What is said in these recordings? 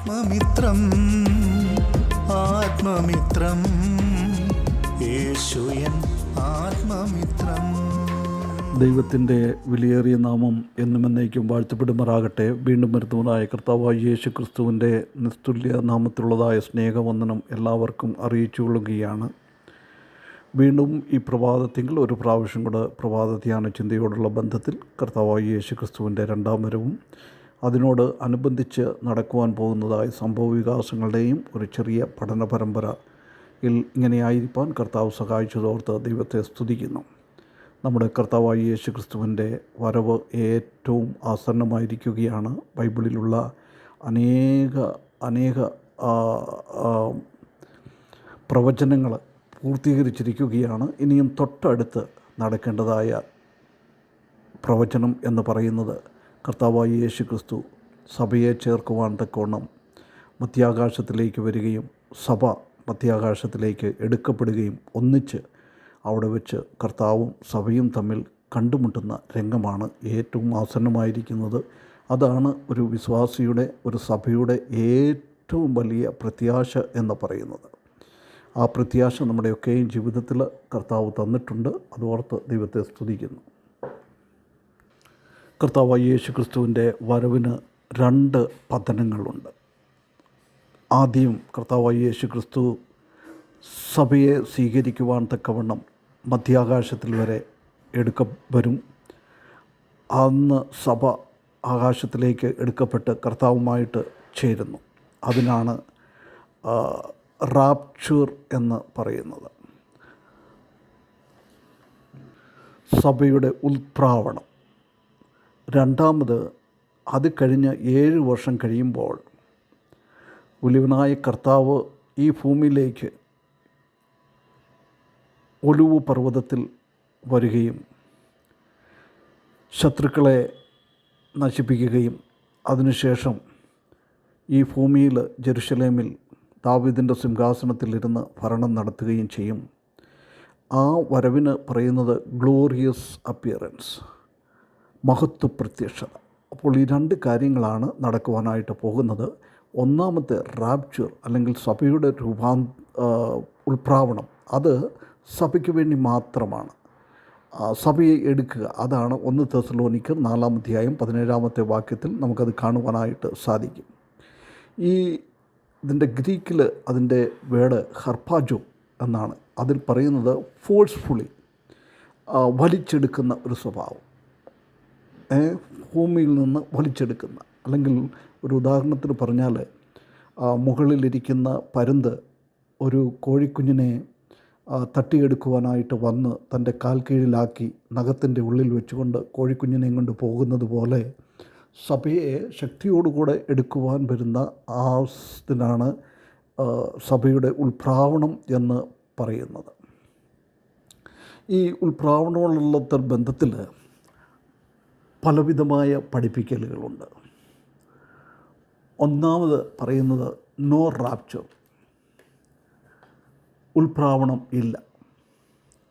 ആത്മമിത്രം ആത്മമിത്രം. യേശുയൻ ആത്മമിത്രം. ദൈവത്തിന്റെ വിലയേറിയ നാമം എന്നും എന്നേക്കും വാഴ്ത്തപ്പെടുമാറാകട്ടെ. വീണ്ടും വരുന്നവനായ കർത്താവായ യേശു ക്രിസ്തുവിന്റെ നിസ്തുല്യ നാമത്തിലുള്ളതായ സ്നേഹവന്ദനം എല്ലാവർക്കും അറിയിച്ചു കൊള്ളുകയാണ്. വീണ്ടും ഈ പ്രഭാതത്തിങ്കിൽ ഒരു പ്രാവശ്യം കൂടെ പ്രഭാത ധ്യാന ചിന്തയോടുള്ള ബന്ധത്തിൽ കർത്താവായ യേശു ക്രിസ്തുവിന്റെ രണ്ടാം വരവും അതിനോട് അനുബന്ധിച്ച് നടക്കുവാൻ പോകുന്നതായ സംഭവ വികാസങ്ങളുടെയും ഒരു ചെറിയ പഠന പരമ്പര പരമ്പരയിൽ ഇങ്ങനെയായിരിക്കാൻ കർത്താവ് സഹായിച്ചതോർത്ത് ദൈവത്തെ സ്തുതിക്കുന്നു. നമ്മുടെ കർത്താവായി യേശു ക്രിസ്തുവിന്റെ വരവ് ഏറ്റവും ആസന്നമായിരിക്കുകയാണ്. ബൈബിളിലുള്ള അനേക അനേക പ്രവചനങ്ങൾ പൂർത്തീകരിച്ചിരിക്കുകയാണ്. ഇനിയും തൊട്ടടുത്ത് നടക്കേണ്ടതായ പ്രവചനം എന്ന് പറയുന്നത് കർത്താവായ യേശു ക്രിസ്തു സഭയെ ചേർക്കുവാൻ തക്കവണ്ണം മധ്യാകാശത്തിലേക്ക് വരികയും സഭ മധ്യാകാശത്തിലേക്ക് എടുക്കപ്പെടുകയും ഒന്നിച്ച് അവിടെ വെച്ച് കർത്താവും സഭയും തമ്മിൽ കണ്ടുമുട്ടുന്ന രംഗമാണ് ഏറ്റവും ആസന്നമായിരിക്കുന്നത്. അതാണ് ഒരു വിശ്വാസിയുടെ ഒരു സഭയുടെ ഏറ്റവും വലിയ പ്രത്യാശ എന്ന് പറയുന്നത്. ആ പ്രത്യാശ നമ്മുടെയൊക്കെയും ജീവിതത്തിൽ കർത്താവ് തന്നിട്ടുണ്ട്. അതോർത്ത് ദൈവത്തെ സ്തുതിക്കുന്നു. കർത്താവ് യേശു ക്രിസ്തുവിന്റെ വരവിന് രണ്ട് പതനങ്ങളുണ്ട്. ആദ്യം കർത്താവ് യേശു ക്രിസ്തു സഭയെ സ്വീകരിക്കുവാൻ തക്കവണ്ണം മധ്യാകാശത്തിൽ വരെ എടുക്ക വരും. അന്ന് സഭ ആകാശത്തിലേക്ക് എടുക്കപ്പെട്ട് കർത്താവുമായിട്ട് ചേരുന്നു. അതിനാണ് റാപ്ചൂർ എന്ന് പറയുന്നത്. സഭയുടെ ഉൽപ്രാവണം രണ്ടാമത് അത് കഴിഞ്ഞ് ഏഴ് വർഷം കഴിയുമ്പോൾ ഉലിവനായ കർത്താവ് ഈ ഭൂമിയിലേക്ക് ഒലുവു പർവതത്തിൽ വരികയും ശത്രുക്കളെ നശിപ്പിക്കുകയും അതിനുശേഷം ഈ ഭൂമിയിൽ ജെറുസലേമിൽ ദാവിദിന്റെ സിംഹാസനത്തിലിരുന്ന് ഭരണം നടത്തുകയും ചെയ്യും. ആ വരവിന് പറയുന്നത് ഗ്ലോറിയസ് അപ്പിയറൻസ് മഹത്വ പ്രത്യക്ഷത അപ്പോൾ ഈ രണ്ട് കാര്യങ്ങളാണ് നടക്കുവാനായിട്ട് പോകുന്നത്. ഒന്നാമത്തെ റാപ്ചർ അല്ലെങ്കിൽ സഭയുടെ രൂപാ ഉൾപ്രാവണം അത് സഭയ്ക്ക് വേണ്ടി മാത്രമാണ്. സഭയെ എടുക്കുക. അതാണ് ഒന്ന് തെസലോനിക്കർ നാലാം അധ്യായം പതിനേഴാമത്തെ വാക്യത്തിൽ നമുക്കത് കാണുവാനായിട്ട് സാധിക്കും. ഈ ഇതിന്റെ ഗ്രീക്കിൽ അതിന്റെ വേട് ഹർപ്പാജോ എന്നാണ്. അതിൽ പറയുന്നത് ഫോഴ്സ്ഫുള്ളി വലിച്ചെടുക്കുന്ന ഒരു സ്വഭാവം. ഭൂമിയിൽ നിന്ന് വലിച്ചെടുക്കുന്ന. അല്ലെങ്കിൽ ഒരു ഉദാഹരണത്തിന് പറഞ്ഞാൽ മുകളിലിരിക്കുന്ന പരുന്ത് ഒരു കോഴിക്കുഞ്ഞിനെ തട്ടിയെടുക്കുവാനായിട്ട് വന്ന് തന്റെ കാൽ കീഴിലാക്കി നഖത്തിന്റെ ഉള്ളിൽ വെച്ചുകൊണ്ട് കോഴിക്കുഞ്ഞിനെയും കൊണ്ട് പോകുന്നത് പോലെ സഭയെ ശക്തിയോടുകൂടെ എടുക്കുവാൻ വരുന്ന ആവശ്യത്തിനാണ് സഭയുടെ ഉൾപ്രാവണം എന്ന് പറയുന്നത്. ഈ ഉൾപ്രാവണമുള്ള ബന്ധത്തിൽ പലവിധമായ പഠിപ്പിക്കലുകളുണ്ട്. ഒന്നാമത് പറയുന്നത് നോ റാപ്ചർ ഉൾപ്രാവണം ഇല്ല.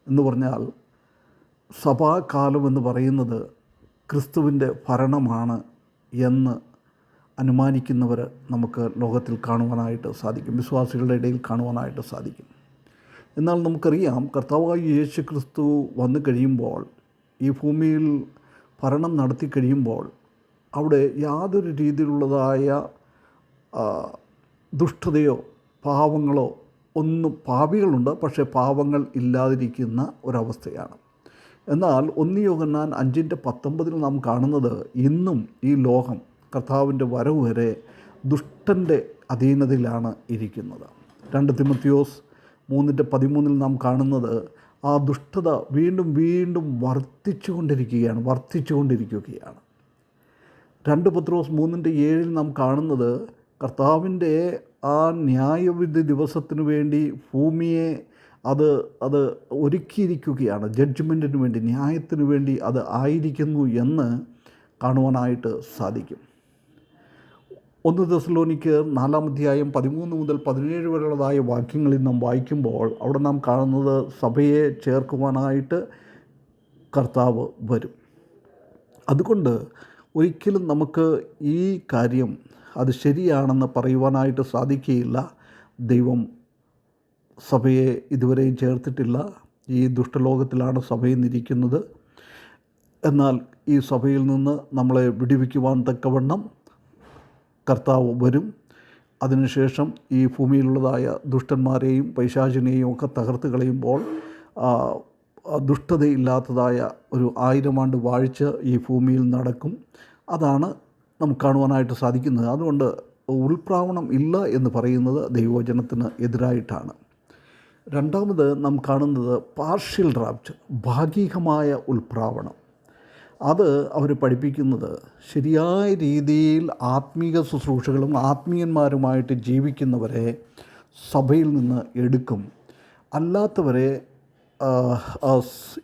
എന്ന് പറഞ്ഞാൽ സഭാകാലം എന്ന് പറയുന്നത് ക്രിസ്തുവിന്റെ ഭരണമാണ് എന്ന് അനുമാനിക്കുന്നവർ നമുക്ക് ലോകത്തിൽ കാണുവാനായിട്ട് സാധിക്കും. വിശ്വാസികളുടെ ഇടയിൽ കാണുവാനായിട്ട് സാധിക്കും. എന്നാൽ നമുക്കറിയാം കർത്താവായ യേശു ക്രിസ്തു വന്നു കഴിയുമ്പോൾ ഈ ഭൂമിയിൽ ഭരണം നടത്തി കഴിയുമ്പോൾ അവിടെ യാതൊരു രീതിയിലുള്ളതായ ദുഷ്ടതയോ പാവങ്ങളോ ഒന്നും പാപികളുണ്ട്. പക്ഷേ പാവങ്ങൾ ഇല്ലാതിരിക്കുന്ന ഒരവസ്ഥയാണ്. എന്നാൽ ഒന്ന് യോഗന്നാൻ അഞ്ചിന്റെ പത്തൊമ്പതിൽ നാം കാണുന്നത് ഇന്നും ഈ ലോകം കർത്താവിന്റെ വരവ് വരെ ദുഷ്ടന്റെ അധീനതയിലാണ് ഇരിക്കുന്നത്. രണ്ട് തിമത്തിയോസ് മൂന്നിന്റെ പതിമൂന്നിൽ നാം കാണുന്നത് ആ ദുഷ്ടത വീണ്ടും വീണ്ടും വർദ്ധിച്ചു കൊണ്ടിരിക്കുകയാണ് വർദ്ധിച്ചു കൊണ്ടിരിക്കുകയാണ് രണ്ട് പത്രോസ് മൂന്നിന്റെ ഏഴിൽ നാം കാണുന്നത് കർത്താവിന്റെ ആ ന്യായവിധി ദിവസത്തിനു വേണ്ടി ഭൂമിയെ അത് അത് ഒരുക്കിയിരിക്കുകയാണ്. ജഡ്ജ്മെന്റിന് വേണ്ടി ന്യായത്തിന് വേണ്ടി അത് ആയിരിക്കുന്നു എന്ന് കാണുവാനായിട്ട് സാധിക്കും. ഒന്ന് ദസലോനിക്ക് നാലാം അധ്യായം പതിമൂന്ന് മുതൽ പതിനേഴ് വരെയുള്ളതായ വാക്യങ്ങളിൽ നാം വായിക്കുമ്പോൾ അവിടെ നാം കാണുന്നത് സഭയെ ചേർക്കുവാനായിട്ട് കർത്താവ് വരും. അതുകൊണ്ട് ഒരിക്കലും നമുക്ക് ഈ കാര്യം അത് ശരിയാണെന്ന് പറയുവാനായിട്ട് സാധിക്കുകയില്ല. ദൈവം സഭയെ ഇതുവരെയും ചേർത്തിട്ടില്ല. ഈ ദുഷ്ടലോകത്തിലാണ് സഭയിൽ എന്നാൽ ഈ സഭയിൽ നിന്ന് നമ്മളെ വിടിവിക്കുവാൻ തക്കവണ്ണം കർത്താവ് വരും. അതിനുശേഷം ഈ ഭൂമിയിലുള്ളതായ ദുഷ്ടന്മാരെയും പൈശാചിനെയും ഒക്കെ തകർത്ത് കളയുമ്പോൾ ദുഷ്ടതയില്ലാത്തതായ ഒരു ആയിരം ആണ്ട് വാഴ്ച ഈ ഭൂമിയിൽ നടക്കും. അതാണ് നമുക്ക് കാണുവാനായിട്ട് സാധിക്കുന്നത്. അതുകൊണ്ട് ഉൾപ്രാവണം ഇല്ല എന്ന് പറയുന്നത് ദൈവവചനത്തിന് എതിരായിട്ടാണ്. രണ്ടാമത് നാം കാണുന്നത് പാർഷ്യൽ ഡ്രാഫ്റ്റ് ഭാഗികമായ ഉൾപ്രാവണം. അത് അവർ പഠിപ്പിക്കുന്നത് ശരിയായ രീതിയിൽ ആത്മീക ശുശ്രൂഷകളും ആത്മീയന്മാരുമായിട്ട് ജീവിക്കുന്നവരെ സഭയിൽ നിന്ന് എടുക്കും. അല്ലാത്തവരെ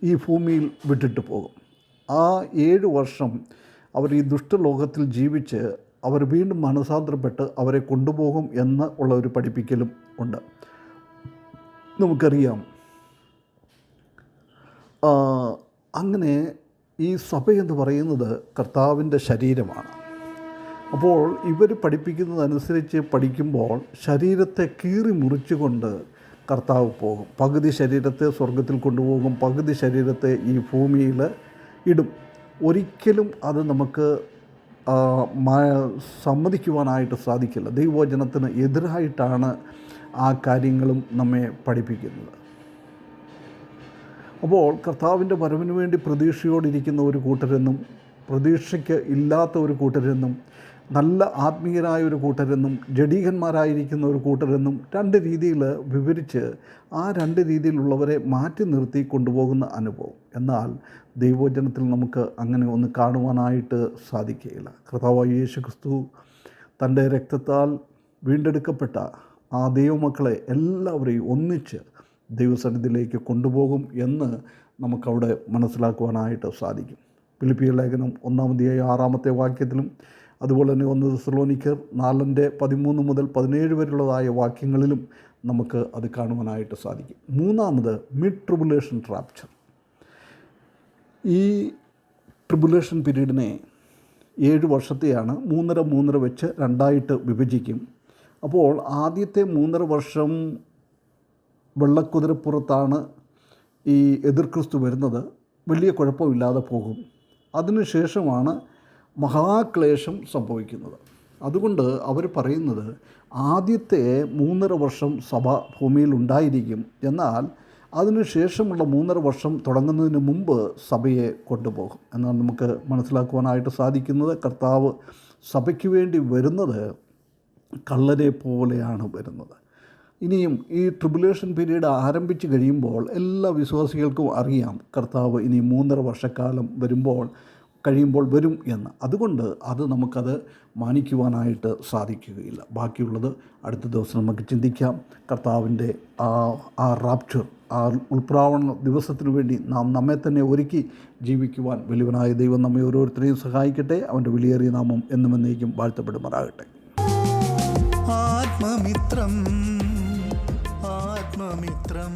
ഈ ഭൂമിയിൽ വിട്ടിട്ട് പോകും. ആ ഏഴ് വർഷം അവർ ഈ ദുഷ്ടലോകത്തിൽ ജീവിച്ച് അവർ വീണ്ടും മനസാന്തരപ്പെട്ട് അവരെ കൊണ്ടുപോകും എന്ന് ഉള്ള ഒരു പഠിപ്പിക്കലും ഉണ്ട്. നമുക്കറിയാം. അങ്ങനെ ഈ സഭയെന്ന് പറയുന്നത് കർത്താവിന്റെ ശരീരമാണ്. അപ്പോൾ ഇവർ പഠിപ്പിക്കുന്നതനുസരിച്ച് പഠിക്കുമ്പോൾ ശരീരത്തെ കീറി മുറിച്ചുകൊണ്ട് കർത്താവ് പോകും. പകുതി ശരീരത്തെ സ്വർഗത്തിൽ കൊണ്ടുപോകും പകുതി ശരീരത്തെ ഈ ഭൂമിയിൽ ഇടും. ഒരിക്കലും അത് നമുക്ക് സമ്മതിക്കുവാനായിട്ട് സാധിക്കില്ല. ദൈവവചനത്തിന് എതിരായിട്ടാണ് ആ കാര്യങ്ങളും നമ്മെ പഠിപ്പിക്കുന്നത്. അപ്പോൾ കർത്താവിന്റെ വരവിന് വേണ്ടി പ്രതീക്ഷയോടിരിക്കുന്ന ഒരു കൂട്ടരെന്നും പ്രതീക്ഷയ്ക്ക് ഇല്ലാത്ത ഒരു കൂട്ടരെന്നും നല്ല ആത്മീയരായ ഒരു കൂട്ടരെന്നും ജഡീകന്മാരായിരിക്കുന്ന ഒരു കൂട്ടരെന്നും രണ്ട് രീതിയിൽ വിവരിച്ച് ആ രണ്ട് രീതിയിലുള്ളവരെ മാറ്റി നിർത്തി കൊണ്ടുപോകുന്ന അനുഭവം. എന്നാൽ ദൈവവചനത്തിൽ നമുക്ക് അങ്ങനെ ഒന്ന് കാണുവാനായിട്ട് സാധിക്കുകയില്ല. കർത്താവായ യേശു ക്രിസ്തു തന്റെ രക്തത്താൽ വീണ്ടെടുക്കപ്പെട്ട ആ ദൈവമക്കളെ എല്ലാവരെയും ഒന്നിച്ച് ദൈവസന്നിധിയിലേക്ക് കൊണ്ടുപോകും എന്ന് നമുക്കവിടെ മനസ്സിലാക്കുവാനായിട്ട് സാധിക്കും. ഫിലിപ്പിയ ലേഖനം ഒന്നാമതിയായ ആറാമത്തെ വാക്യത്തിലും അതുപോലെ തന്നെ ഒന്ന് സ്ലോനിക്കർ നാലിന്റെ പതിമൂന്ന് മുതൽ പതിനേഴ് വരെയുള്ളതായ വാക്യങ്ങളിലും നമുക്ക് അത് കാണുവാനായിട്ട് സാധിക്കും. മൂന്നാമത് മിഡ് ട്രിബുലേഷൻ ട്രാപ്ചർ ഈ ട്രിബുലേഷൻ പീരീഡിനെ ഏഴ് വർഷത്തെയാണ് മൂന്നര മൂന്നര വെച്ച് രണ്ടായിട്ട് വിഭജിക്കും. അപ്പോൾ ആദ്യത്തെ മൂന്നര വർഷം വെള്ളക്കുതിരപ്പുറത്താണ് ഈ എതിർ ക്രിസ്തു വരുന്നത്. വലിയ കുഴപ്പമില്ലാതെ പോകും. അതിനുശേഷമാണ് മഹാക്ലേശം സംഭവിക്കുന്നത്. അതുകൊണ്ട് അവർ പറയുന്നത് ആദ്യത്തെ മൂന്നര വർഷം സഭ ഭൂമിയിൽ ഉണ്ടായിരിക്കും. എന്നാൽ അതിനുശേഷമുള്ള മൂന്നര വർഷം തുടങ്ങുന്നതിന് മുമ്പ് സഭയെ കൊണ്ടുപോകും എന്നാണ് നമുക്ക് മനസ്സിലാക്കുവാനായിട്ട് സാധിക്കുന്നത്. കർത്താവ് സഭയ്ക്ക് വേണ്ടി വരുന്നത് കള്ളരെ പോലെയാണ് വരുന്നത്. ഇനിയും ഈ ട്രിബുലേഷൻ പീരീഡ് ആരംഭിച്ച് കഴിയുമ്പോൾ എല്ലാ വിശ്വാസികൾക്കും അറിയാം കർത്താവ് ഇനി മൂന്നര വർഷക്കാലം വരുമ്പോൾ കഴിയുമ്പോൾ വരും എന്ന്. അതുകൊണ്ട് അത് നമുക്കത് മാനിക്കുവാനായിട്ട് സാധിക്കുകയില്ല. ബാക്കിയുള്ളത് അടുത്ത ദിവസം നമുക്ക് ചിന്തിക്കാം. കർത്താവിന്റെ ആ ആ റാപ്ചർ ആ ഉൾപ്രാവണ ദിവസത്തിനു വേണ്ടി നാം നമ്മെ തന്നെ ഒരുക്കി ജീവിക്കുവാൻ വലിയവനായ ദൈവം നമ്മെ ഓരോരുത്തരെയും സഹായിക്കട്ടെ. അവന്റെ വിലയേറിയ നാമം എന്നും എന്നേക്കും വാഴ്ത്തപ്പെടുമാറാകട്ടെ. ആത്മമിത്രം ആത്മമിത്രം